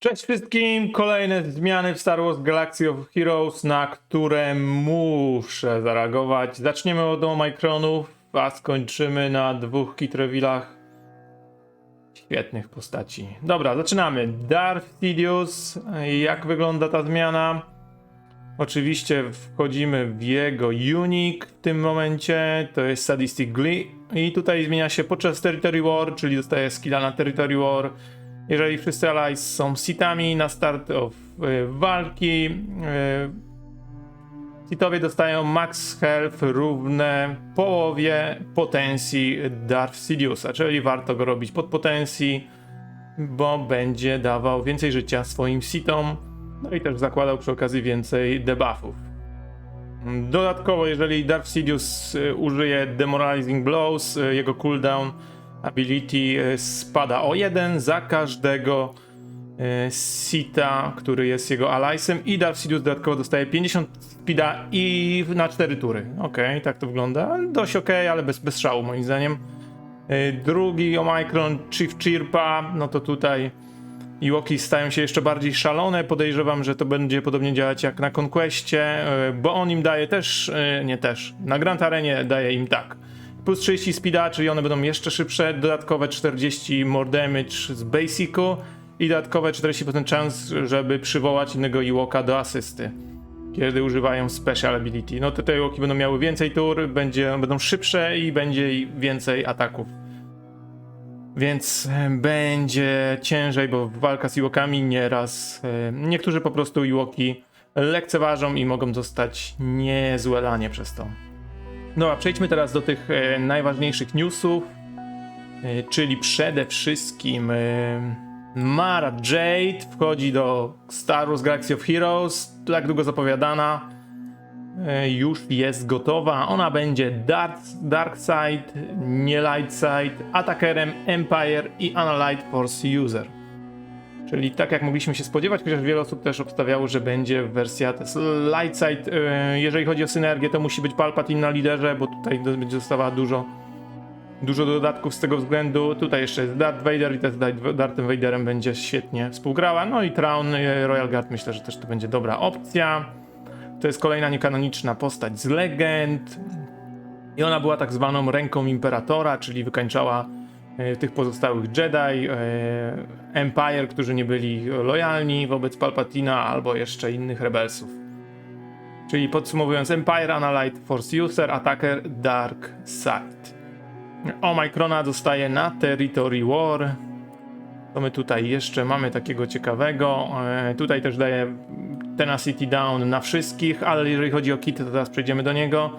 Cześć wszystkim! Kolejne zmiany w Star Wars Galaxy of Heroes, na które muszę zareagować. Zaczniemy od Omikronów, a skończymy na dwóch Kitrewilach. Świetnych postaci. Dobra, zaczynamy. Darth Sidious. Jak wygląda ta zmiana? Oczywiście wchodzimy w jego unique w tym momencie, to jest Sadistic Glee i tutaj zmienia się podczas Territory War, czyli dostaje skilla na Territory War. Jeżeli wszyscy allies są sitami na start of y, walki, y, sitowie dostają max health równe połowie potensji Darth Sidiousa, czyli warto go robić pod potensji, bo będzie dawał więcej życia swoim sitom, no i też zakładał przy okazji więcej debuffów. Dodatkowo, jeżeli Darth Sidious y, użyje Demoralizing Blows, y, jego cooldown ability y, spada o jeden za każdego y, Sita, który jest jego alliesem i Darth Sidious dodatkowo dostaje 50 speeda i na 4 tury. Okej, tak to wygląda. Dość okej, ale bez, bez szału moim zdaniem. Y, Drugi Omicron Chief Chirpa, no to tutaj Iwoki stają się jeszcze bardziej szalone. Podejrzewam, że to będzie podobnie działać jak na Conquestie, bo on im daje też, nie też, na Grand Arenie daje im tak. Plus 30 speeda, czyli one będą jeszcze szybsze, dodatkowe 40 more damage z basicu i dodatkowe 40% chance, żeby przywołać innego Iwoka do asysty. Kiedy używają special ability. No to te Iwoki będą miały więcej tur, będzie, będą szybsze i będzie więcej ataków. Więc e, będzie ciężej, bo walka z Iwokami nieraz. e, Niektórzy po prostu Iwoki lekceważą i mogą dostać niezłe lanie przez to. Dobra, przejdźmy teraz do tych e, najważniejszych newsów, e, czyli przede wszystkim e, Mara Jade wchodzi do Star Wars Galaxy of Heroes, tak długo zapowiadana, e, już jest gotowa. Ona będzie Dark, dark Side, nie Light Side, atakerem Empire i Analyte Force User. Czyli tak jak mogliśmy się spodziewać, chociaż wiele osób też obstawiało, że będzie wersja to jest light side. e, Jeżeli chodzi o synergię, to musi być Palpatine na liderze, bo tutaj będzie dostawała dużo, dużo dodatków z tego względu. Tutaj jeszcze jest Darth Vader i też z Darthem Vaderem będzie świetnie współgrała. No i Traun e, Royal Guard myślę, że też to będzie dobra opcja. To jest kolejna niekanoniczna postać z legend. I ona była tak zwaną ręką Imperatora, czyli wykańczała tych pozostałych Jedi, e, Empire, którzy nie byli lojalni wobec Palpatina albo jeszcze innych rebelsów. Czyli podsumowując, Empire, Analyte, Force User, Attacker, Dark Side. Omicrona dostaje na Territory War. To my tutaj jeszcze mamy takiego ciekawego. E, tutaj też daje Tenacity Down na wszystkich, ale jeżeli chodzi o kit, to teraz przejdziemy do niego.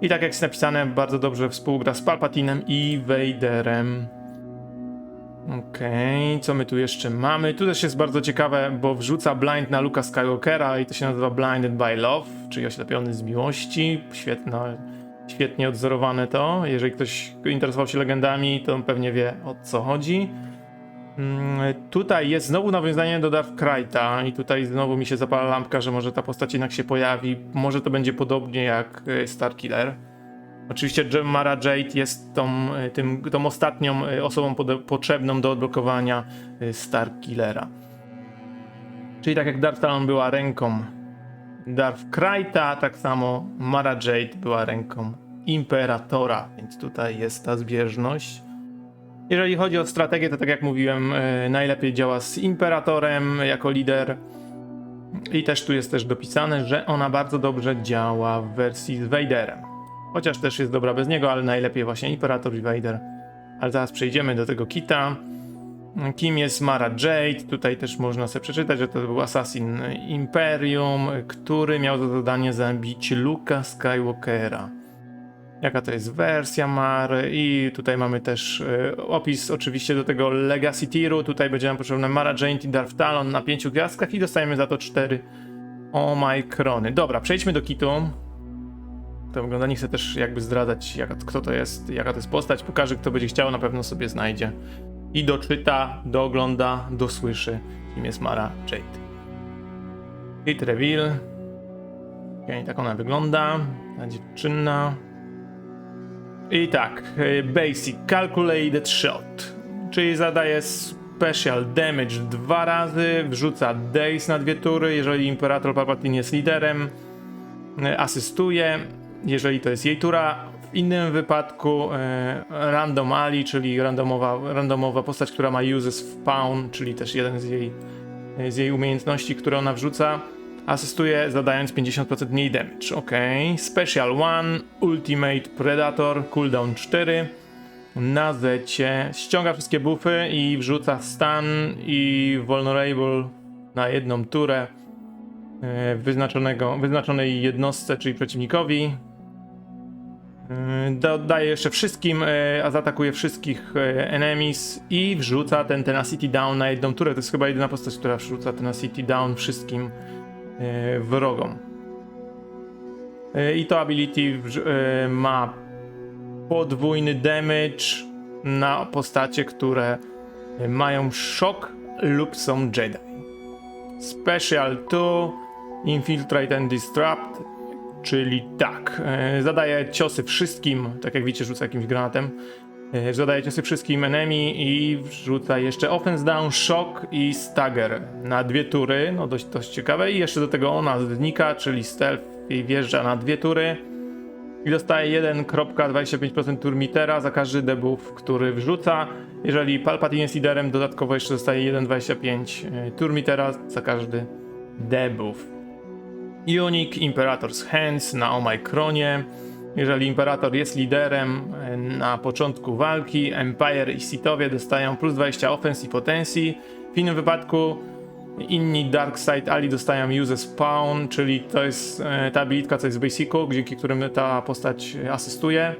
I tak jak jest napisane, bardzo dobrze współgra z Palpatinem i Vaderem. Okej, co my tu jeszcze mamy? Tu też jest bardzo ciekawe, bo wrzuca blind na Luka Skywalkera i to się nazywa Blinded by Love, czyli oślepiony z miłości. Świetne, świetnie odzorowane to. Jeżeli ktoś interesował się legendami, to on pewnie wie o co chodzi. Mm, Tutaj jest znowu nawiązanie do Darth Krajta i tutaj znowu mi się zapala lampka, że może ta postać jednak się pojawi. Może to będzie podobnie jak y, Starkiller. Oczywiście J- Mara Jade jest tą, y, tym, tą ostatnią y, osobą pode- potrzebną do odblokowania y, Starkillera. Czyli tak jak Darth Talon była ręką Darth Krajta, tak samo Mara Jade była ręką Imperatora, więc tutaj jest ta zbieżność. Jeżeli chodzi o strategię, to tak jak mówiłem, e, najlepiej działa z Imperatorem jako lider. I też tu jest też dopisane, że ona bardzo dobrze działa w wersji z Vaderem. Chociaż też jest dobra bez niego, ale najlepiej właśnie Imperator i Vader. Ale zaraz przejdziemy do tego kita. Kim jest Mara Jade? Tutaj też można sobie przeczytać, że to był Assassin Imperium, który miał za zadanie zabić Luka Skywalkera jaka to jest wersja Mary i tutaj mamy też e, opis oczywiście do tego Legacy Tiru, tutaj będzie nam potrzebne Mara Jane i Darth Talon na pięciu gwiazdkach i dostajemy za to cztery Omikrony. Dobra, przejdźmy do kitu. Wygląda, nie chcę też jakby zdradzać jaka, kto to jest, jaka to jest postać, pokażę kto będzie chciał, na pewno sobie znajdzie i doczyta, doogląda, dosłyszy kim jest Mara Jade. Kit Reveal. Okej, tak ona wygląda. Ta dziewczyna. I tak, basic calculated shot, czyli zadaje special damage dwa razy, wrzuca days na dwie tury, jeżeli Imperator Palpatine jest liderem, asystuje, jeżeli to jest jej tura. W innym wypadku e, Random Ali, czyli randomowa, randomowa postać, która ma uses w Pawn, czyli też jeden z jej, z jej umiejętności, które ona wrzuca, asystuje zadając 50% mniej damage. Ok. Special 1, Ultimate Predator, cooldown 4 na zecie, ściąga wszystkie buffy i wrzuca stun i vulnerable na jedną turę e, wyznaczonego, wyznaczonej jednostce, czyli przeciwnikowi. E, Dodaje jeszcze wszystkim, e, a zaatakuje wszystkich e, enemies i wrzuca ten Tenacity Down na jedną turę. To jest chyba jedyna postać, która wrzuca Tenacity Down wszystkim e, wrogom. E, I to ability e, ma podwójny damage na postacie, które mają szok lub są Jedi. Special 2 Infiltrate and Disrupt, czyli tak, e, zadaje ciosy wszystkim, tak jak widzicie, rzuca jakimś granatem. e, Zadaje ciosy wszystkim enemy i wrzuca jeszcze Offense Down, Shock i Stagger na dwie tury, no dość, dość ciekawe. I jeszcze do tego ona znika, czyli Stealth i wjeżdża na dwie tury i dostaje 1.25% turmitera za każdy debuff, który wrzuca. Jeżeli Palpatine jest liderem, dodatkowo jeszcze dostaje 1.25 turmitera za każdy debuff. Unique Imperator's Hands na Omikronie. Jeżeli Imperator jest liderem e, na początku walki, Empire i Sithowie dostają plus 20 offense i potensji. W innym wypadku inni Dark Side Ali dostają Use Spawn, czyli to jest e, ta abilitka, co jest w Basicu, dzięki którym ta postać asystuje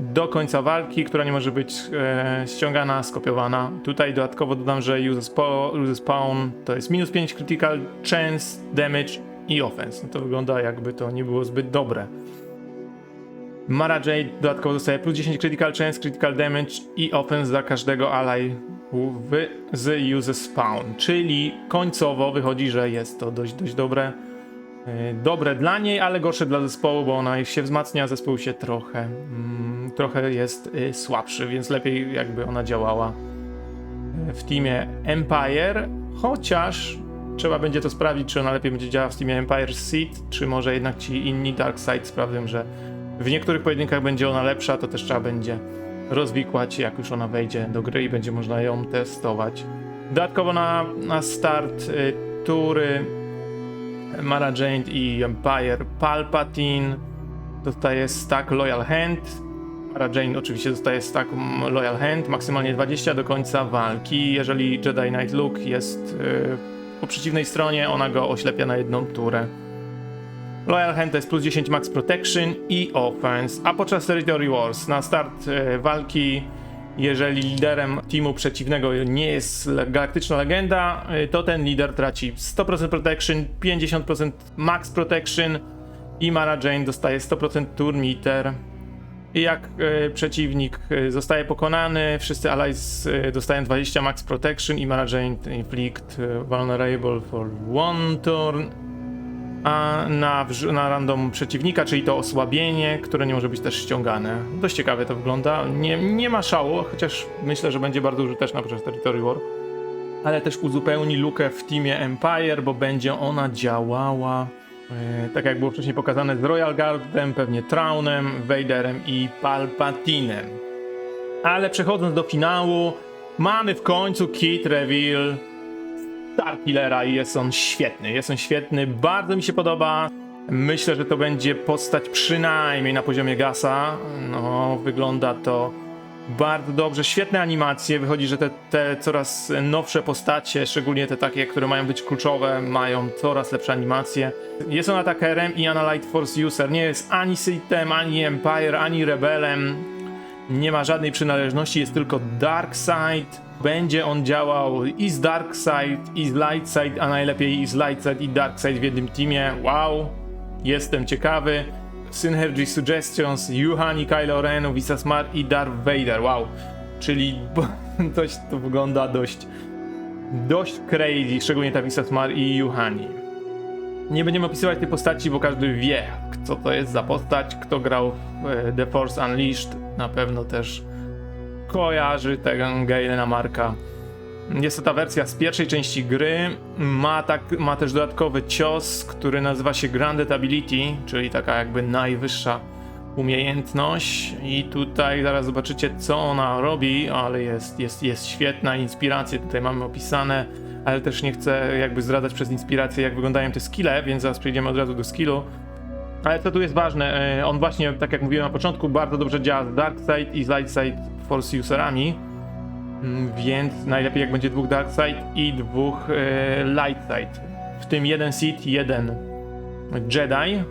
do końca walki, która nie może być e, ściągana, skopiowana. Tutaj dodatkowo dodam, że use Spawn to jest minus 5 critical chance, damage i offense. No to wygląda jakby to nie było zbyt dobre. Mara Jade dodatkowo dostaje plus 10 critical chance, critical damage i offense za każdego ally w, z use spawn, czyli końcowo wychodzi, że jest to dość, dość dobre. e, Dobre dla niej, ale gorsze dla zespołu, bo ona się wzmacnia, zespół się trochę, mm, trochę jest y, słabszy, więc lepiej jakby ona działała e, w teamie Empire, chociaż trzeba będzie to sprawdzić, czy ona lepiej będzie działała w teamie Empire Seed, czy może jednak ci inni Dark Side sprawią, że w niektórych pojedynkach będzie ona lepsza, to też trzeba będzie rozwikłać, jak już ona wejdzie do gry i będzie można ją testować. Dodatkowo na, na start y, tury Mara Jade i Empire Palpatine dostaje stack Loyal Hand. Mara Jane oczywiście dostaje stack Loyal Hand, maksymalnie 20 do końca walki. Jeżeli Jedi Knight Luke jest y, po przeciwnej stronie, ona go oślepia na jedną turę. Loyal Hand to jest plus 10 max protection i offense, a podczas Territory Wars na start e, walki, jeżeli liderem teamu przeciwnego nie jest galaktyczna legenda, e, to ten lider traci 100% protection, 50% max protection i Mara Jane dostaje 100% turn meter. I jak e, przeciwnik e, zostaje pokonany, wszyscy allies e, dostają 20 max protection i Jane inflict vulnerable for one turn a na, na random przeciwnika, czyli to osłabienie, które nie może być też ściągane. Dość ciekawie to wygląda. Nie, nie ma szału, chociaż myślę, że będzie bardzo użyteczna podczas Territory War. Ale też uzupełni lukę w teamie Empire, bo będzie ona działała tak jak było wcześniej pokazane z Royal Guardem, pewnie Traunem, Vaderem i Palpatinem. Ale przechodząc do finału, mamy w końcu kit reveal Starkillera i jest on świetny. Jest on świetny, bardzo mi się podoba. Myślę, że to będzie postać przynajmniej na poziomie Gasa. No, wygląda to bardzo dobrze. Świetne animacje. Wychodzi, że te, te coraz nowsze postacie, szczególnie te takie, które mają być kluczowe, mają coraz lepsze animacje. Jest on atakerem i Analyte Force User. Nie jest ani Sithem, ani Empire, ani Rebelem. Nie ma żadnej przynależności, jest tylko Dark Side. Będzie on działał i z Dark Side, i z Light Side, a najlepiej i z Light Side, i Dark Side w jednym teamie. Wow, jestem ciekawy. Synergy Suggestions, Yuhan i Kylo Ren, Visas Mar i Darth Vader. Wow, czyli dość to wygląda dość, dość crazy, szczególnie ta Visas Mar i Yuhani. Nie będziemy opisywać tej postaci, bo każdy wie, co to jest za postać. Kto grał w e, The Force Unleashed, na pewno też kojarzy tego Galena Marka. Jest to ta wersja z pierwszej części gry. Ma, tak, ma też dodatkowy cios, który nazywa się Granted Ability, czyli taka jakby najwyższa umiejętność. I tutaj zaraz zobaczycie, co ona robi, ale jest, jest, jest świetna. Inspiracje tutaj mamy opisane, ale też nie chcę jakby zdradzać przez inspirację, jak wyglądają te skille, więc zaraz przejdziemy od razu do skillu. Ale co tu jest ważne, e, on właśnie, tak jak mówiłem na początku, bardzo dobrze działa z Dark Side i z Light Side Force userami. Mm, Więc najlepiej jak będzie dwóch Dark Side i dwóch e, Light Side. W tym jeden Sith, jeden Jedi.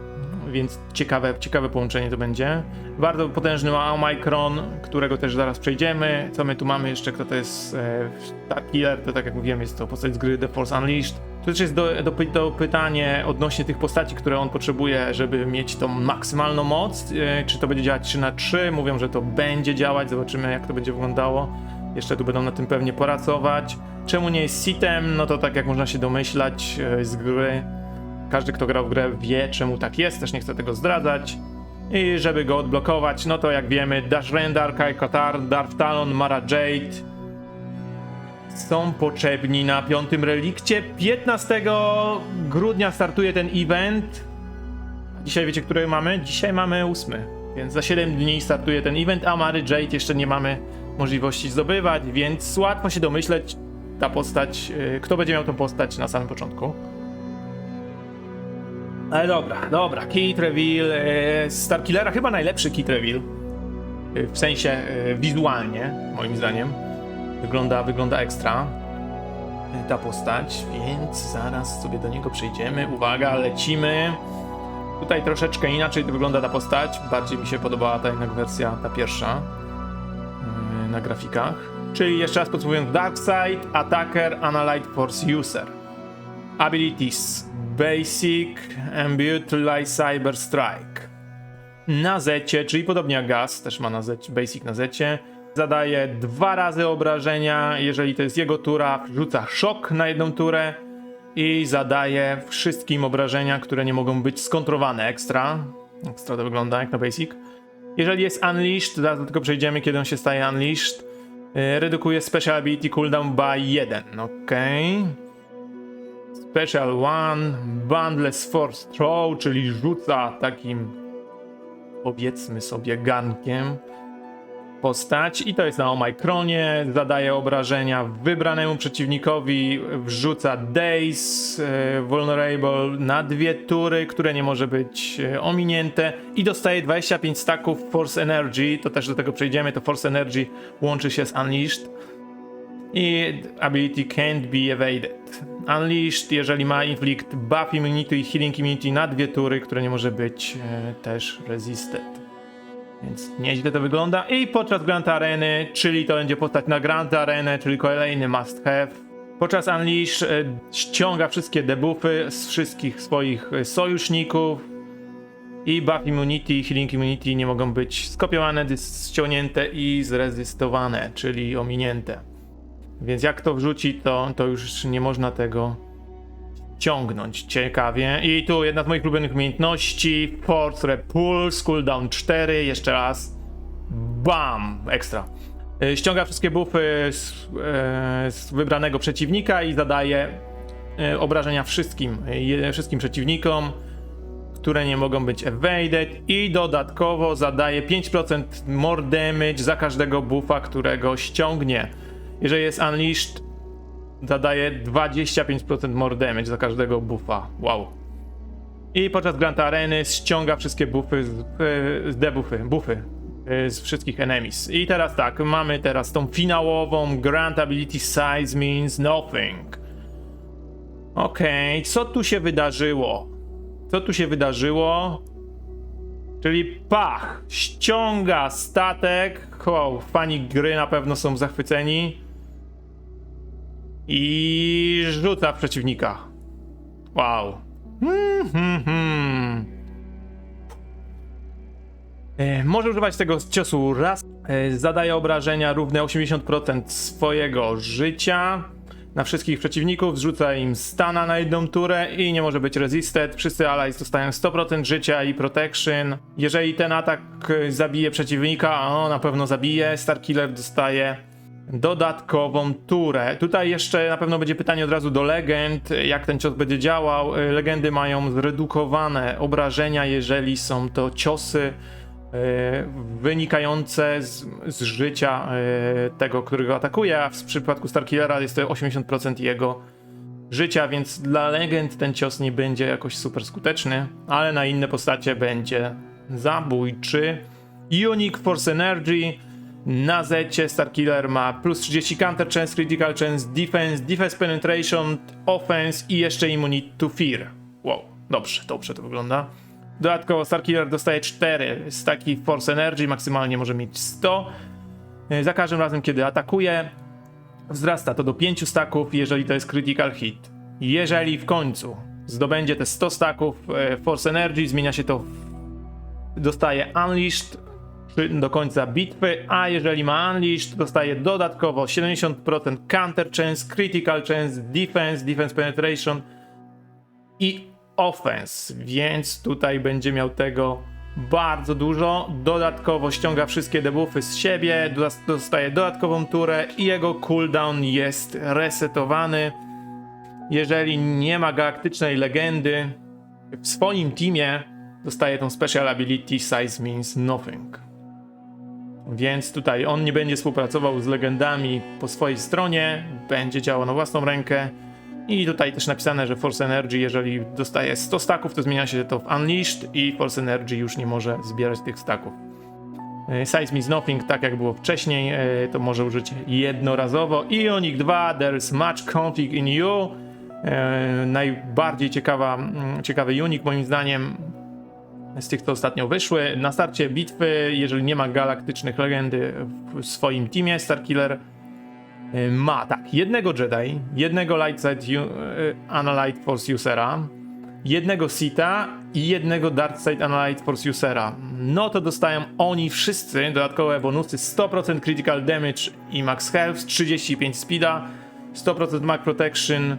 Więc ciekawe, ciekawe połączenie to będzie. Bardzo potężny Omicron, którego też zaraz przejdziemy. Co my tu mamy jeszcze? Kto to jest e, Starkiller? To tak jak mówiłem, jest to postać z gry The Force Unleashed. To też jest do, do, do pytanie odnośnie tych postaci, które on potrzebuje, żeby mieć tą maksymalną moc. E, czy to będzie działać 3 na 3 Mówią, że to będzie działać. Zobaczymy, jak to będzie wyglądało. Jeszcze tu będą na tym pewnie pracować. Czemu nie jest sitem? No to tak jak można się domyślać e, z gry. Każdy, kto grał w grę, wie, czemu tak jest. Też nie chcę tego zdradzać. I żeby go odblokować, no to jak wiemy, Dash Rendar, Kai Katar, Darth Talon, Mara Jade są potrzebni na piątym relikcie. 15 grudnia startuje ten event. Dzisiaj wiecie, który mamy? Dzisiaj mamy 8, więc za 7 dni startuje ten event, a Mary Jade jeszcze nie mamy możliwości zdobywać, więc łatwo się domyśleć ta postać, yy, kto będzie miał tą postać na samym początku. Ale dobra, dobra, Kit Reveal, yy, Starkillera chyba najlepszy Kit Reveal, yy, w sensie wizualnie, moim zdaniem. Wygląda, wygląda ekstra ta postać, więc zaraz sobie do niego przejdziemy. Uwaga, lecimy. Tutaj troszeczkę inaczej wygląda ta postać. Bardziej mi się podobała ta jednak wersja, ta pierwsza na grafikach. Czyli jeszcze raz podsumowując, Darkseid, Attacker, Analyte Force User. Abilities Basic, Light Cyber Strike. Na zecie, czyli podobnie jak Gas, też ma na zecie, Basic na zecie. Zadaje dwa razy obrażenia, jeżeli to jest jego tura, rzuca szok na jedną turę i zadaje wszystkim obrażenia, które nie mogą być skontrowane ekstra. Ekstra to wygląda jak na Basic. Jeżeli jest Unleashed, zaraz do tego przejdziemy, kiedy on się staje Unleashed. Yy, redukuje Special Ability cooldown by 1. Okej. Special One, Boundless Force Throw, czyli rzuca takim, powiedzmy sobie, gankiem postać. I to jest na Omikronie, zadaje obrażenia wybranemu przeciwnikowi, wrzuca Daze, e, Vulnerable na dwie tury, które nie może być e, ominięte i dostaje 25 stacków Force Energy, to też do tego przejdziemy, to Force Energy łączy się z Unleashed i ability can't be evaded. Unleashed, jeżeli ma inflict buff immunity i healing immunity na dwie tury, które nie może być e, też resisted. Więc nieźle to wygląda. I podczas Grand Areny, czyli to będzie postać na Grand Arenę, czyli kolejny must have. Podczas Unleash e, ściąga wszystkie debuffy z wszystkich swoich e, sojuszników. I buff immunity healing immunity nie mogą być skopiowane, ściągnięte i zrezystowane, czyli ominięte. Więc jak to wrzuci, to, to już nie można tego ciągnąć. Ciekawie. I tu jedna z moich ulubionych umiejętności. Force Repulse, cooldown 4, jeszcze raz. Bam! Ekstra. Y, Ściąga wszystkie buffy z, e, z wybranego przeciwnika i zadaje e, obrażenia wszystkim, wszystkim przeciwnikom, które nie mogą być evaded i dodatkowo zadaje 5% more damage za każdego buffa, którego ściągnie. Jeżeli jest Unleashed, zadaje 25% more damage za każdego buffa. Wow. I podczas Grand Areny ściąga wszystkie buffy, z, e, z debuffy, buffy e, z wszystkich enemies. I teraz tak, mamy teraz tą finałową Grand Ability Size means nothing. Okej, co tu się wydarzyło? Co tu się wydarzyło? Czyli pach, ściąga statek. Wow, fani gry na pewno są zachwyceni. I rzuca w przeciwnika. Wow. Hmm, hmm, hmm. E, może używać tego ciosu raz. E, zadaje obrażenia równe 80% swojego życia na wszystkich przeciwników, zrzuca im stana na jedną turę i nie może być resisted. Wszyscy allies dostają 100% życia i protection. Jeżeli ten atak e, zabije przeciwnika, a on na pewno zabije, Starkiller dostaje dodatkową turę. Tutaj jeszcze na pewno będzie pytanie od razu do legend, jak ten cios będzie działał. Y, Legendy mają zredukowane obrażenia, jeżeli są to ciosy y, wynikające z, z życia y, tego, którego atakuje, a w przypadku Starkillera jest to 80% jego życia, więc dla legend ten cios nie będzie jakoś super skuteczny, ale na inne postacie będzie zabójczy. Unique Force Energy na zecie Starkiller ma plus 30 counter chance, critical chance, defense, defense penetration, offense i jeszcze immunity to fear. Wow, dobrze, dobrze to wygląda. Dodatkowo Starkiller dostaje 4 z takich Force Energy, maksymalnie może mieć 100. Yy, Za każdym razem, kiedy atakuje, wzrasta to do 5 staków, jeżeli to jest critical hit. Jeżeli w końcu zdobędzie te 100 staków e, Force Energy, zmienia się to w... dostaje Unleashed do końca bitwy, a jeżeli ma Unleashed, dostaje dodatkowo 70% Counter Chance, Critical Chance, Defense, Defense Penetration i Offense, więc tutaj będzie miał tego bardzo dużo. Dodatkowo ściąga wszystkie debuffy z siebie, dos- dostaje dodatkową turę i jego cooldown jest resetowany. Jeżeli nie ma galaktycznej legendy w swoim teamie, dostaje tą special ability Size Means Nothing. Więc tutaj on nie będzie współpracował z legendami po swojej stronie, będzie działał na własną rękę. I tutaj też napisane, że Force Energy, jeżeli dostaje 100 staków, to zmienia się to w Unleashed i Force Energy już nie może zbierać tych staków. Size means nothing, tak jak było wcześniej, e, to może użyć jednorazowo. Ionic 2, there's much config in you. E, Najbardziej ciekawa, ciekawy unik moim zdaniem z tych, co ostatnio wyszły. Na starcie bitwy, jeżeli nie ma galaktycznych legendy w swoim teamie, Starkiller y, ma tak, jednego Jedi, jednego Lightside y, Analyte Force Usera, jednego Sita i jednego Darkside Analyte Force Usera. No to dostają oni wszyscy dodatkowe bonusy 100% Critical Damage i Max Health, 35 Speeda, 100% Max Protection,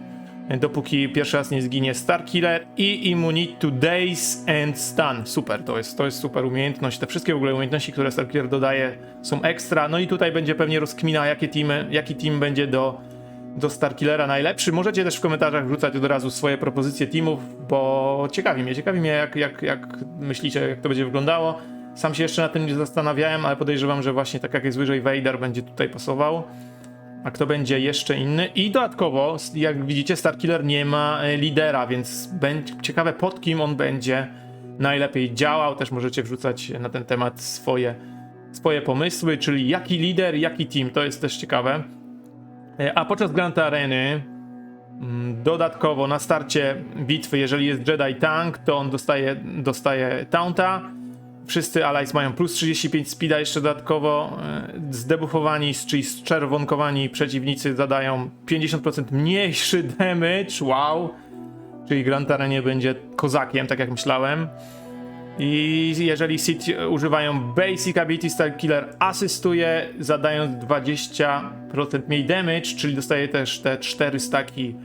dopóki pierwszy raz nie zginie Starkiller i Immunity to Daze and Stun. Super, to jest, to jest super umiejętność. Te wszystkie w ogóle umiejętności, które Starkiller dodaje są ekstra. No i tutaj będzie pewnie rozkmina, jakie teamy, jaki team będzie do, do Starkillera najlepszy. Możecie też w komentarzach wrzucać od razu swoje propozycje teamów, bo ciekawi mnie, ciekawi mnie jak, jak, jak myślicie, jak to będzie wyglądało. Sam się jeszcze na tym nie zastanawiałem, ale podejrzewam, że właśnie tak jak jest wyżej Vader będzie tutaj pasował. A kto będzie jeszcze inny? I dodatkowo, jak widzicie, Starkiller nie ma e, lidera, więc będzie ciekawe pod kim on będzie najlepiej działał. Też możecie wrzucać na ten temat swoje, swoje pomysły, czyli jaki lider, jaki team, to jest też ciekawe. E, A podczas Grand Areny mm, dodatkowo na starcie bitwy, jeżeli jest Jedi Tank, to on dostaje, dostaje Taunta. Wszyscy allies mają plus 35 speeda jeszcze dodatkowo. e, Zdebuffowani, czyli zczerwonkowani przeciwnicy zadają 50% mniejszy damage. Wow! Czyli Grand Arenie będzie kozakiem, tak jak myślałem. I jeżeli Sith używają Basic Ability Style Killer asystuje, zadając 20% mniej damage, czyli dostaje też te 4 staki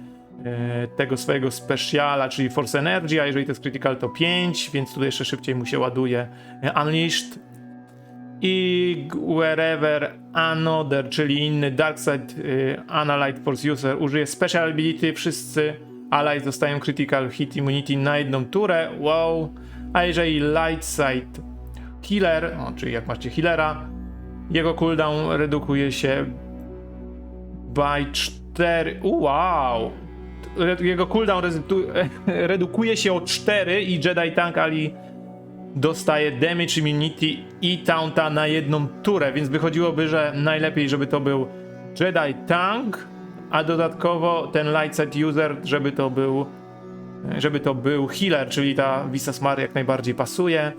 tego swojego speciala, czyli Force Energy, a jeżeli to jest Critical to 5, więc tutaj jeszcze szybciej mu się ładuje e, Unleashed. I wherever another, czyli inny Darkside y, Analyte Force User użyje Special Ability, wszyscy allies dostają Critical Hit Immunity na jedną turę, wow. A jeżeli Light Side Healer, o, czyli jak macie healera, jego cooldown redukuje się by 4. Wow! Jego cooldown redukuje się o 4 i Jedi Tank Ali dostaje damage immunity i taunta na jedną turę, więc wychodziłoby, że najlepiej, żeby to był Jedi Tank, a dodatkowo ten light side user, żeby to był żeby to był healer, czyli ta Visas Mar jak najbardziej pasuje.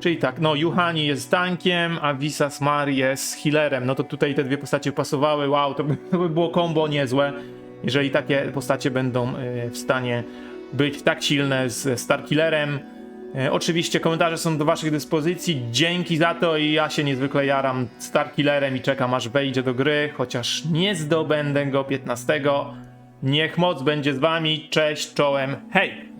Czyli tak, no Juhani jest tankiem, a Visas Mar jest healerem. No to tutaj te dwie postacie pasowały. Wow, to by, to by było combo niezłe, jeżeli takie postacie będą e, w stanie być tak silne z Starkillerem. E, Oczywiście komentarze są do waszych dyspozycji. Dzięki za to i ja się niezwykle jaram Starkillerem i czekam aż wejdzie do gry, chociaż nie zdobędę go 15. Niech moc będzie z wami. Cześć, czołem, hej!